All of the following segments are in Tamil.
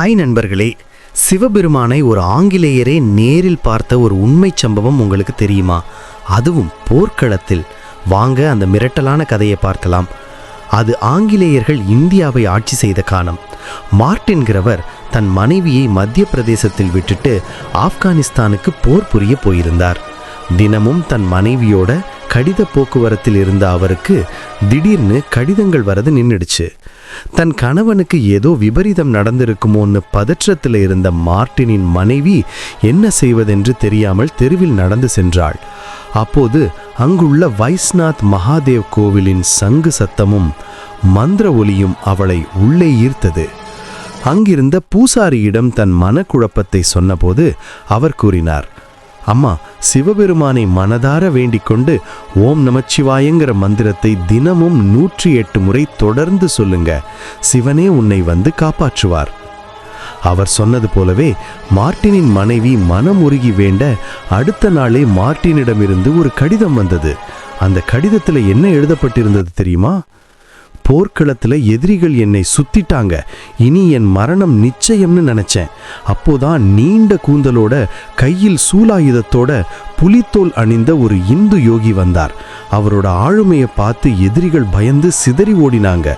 ஹாய் நண்பர்களே சிவபெருமானை ஒரு ஆங்கிலேயரே நேரில் பார்த்த ஒரு உண்மைச் சம்பவம் உங்களுக்கு தெரியுமா? அதுவும் போர்க்களத்தில். வாங்க அந்த மிரட்டலான கதையை பார்க்கலாம். அது ஆங்கிலேயர்கள் இந்தியாவை ஆட்சி செய்த காலம். மார்டின்கிறவர் தன் மனைவியை மத்திய பிரதேசத்தில் விட்டுட்டு ஆப்கானிஸ்தானுக்கு போர் புரிய போயிருந்தார். தினமும் தன் மனைவியோட கடித போக்குவரத்தில் இருந்த அவருக்கு திடீர்னு கடிதங்கள் வரது நின்றுடுச்சு தன் கணவனுக்கு ஏதோ விபரீதம் நடந்திருக்குமோன்னு பதற்றத்தில் இருந்த மார்டினின் மனைவி என்ன செய்வதென்று தெரியாமல் தெருவில் நடந்து சென்றாள். அப்போது அங்குள்ள வைஸ்நாத் மகாதேவ் கோவிலின் சங்கு சத்தமும் மந்திர ஒலியும் அவளை உள்ளே ஈர்த்தது. அங்கிருந்த பூசாரியிடம் தன் மனக்குழப்பத்தை சொன்னபோது அவர் கூறினார் அம்மா சிவபெருமானை மனதார வேண்டிக் கொண்டு ஓம் நமச்சிவாயங்கிற மந்திரத்தை தினமும் நூற்றி எட்டு முறை தொடர்ந்து சொல்லுங்க. சிவனே உன்னை வந்து காப்பாற்றுவார். அவர் சொன்னது போலவே மார்ட்டினின் மனைவி மனம் உருகி வேண்ட அடுத்த நாளே மார்ட்டினிடமிருந்து ஒரு கடிதம் வந்தது. அந்த கடிதத்தில் என்ன எழுதப்பட்டிருந்தது தெரியுமா? போர்க்களத்தில் எதிரிகள் என்னை சுத்திட்டாங்க. இனி என் மரணம் நிச்சயம்னு நினைச்சேன். அப்போதான் நீண்ட கூந்தலோட கையில் சூலாயுதத்தோட புலித்தோல் அணிந்த ஒரு இந்து யோகி வந்தார். அவரோட ஆளுமையை பார்த்து எதிரிகள் பயந்து சிதறி ஓடினாங்க.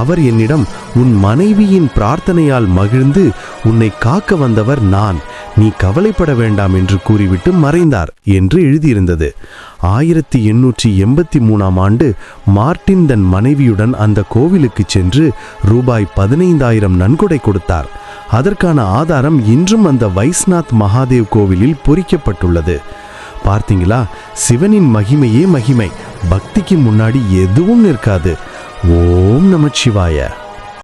அவர் என்னிடம் உன் மனைவியின் பிரார்த்தனையால் மகிழ்ந்து உன்னை காக்க வந்தவர் நான். நீ கவலைப்பட வேண்டாம் என்று கூறிவிட்டு மறைந்தார் என்று எழுதியிருந்தது. ஆயிரத்தி எண்ணூற்றி எண்பத்தி மூணாம் ஆண்டு மார்ட்டின் தன் மனைவியுடன் அந்த கோவிலுக்கு சென்று ரூபாய் பதினைந்தாயிரம் நன்கொடை கொடுத்தார். அதற்கான ஆதாரம் இன்றும் அந்த வைஸ்நாத் மகாதேவ் கோவிலில் பொறிக்கப்பட்டுள்ளது. பார்த்தீங்களா? சிவனின் மகிமையே மகிமை. பக்திக்கு முன்னாடி எதுவும் நிற்காது. ஓம் நமச்சிவாய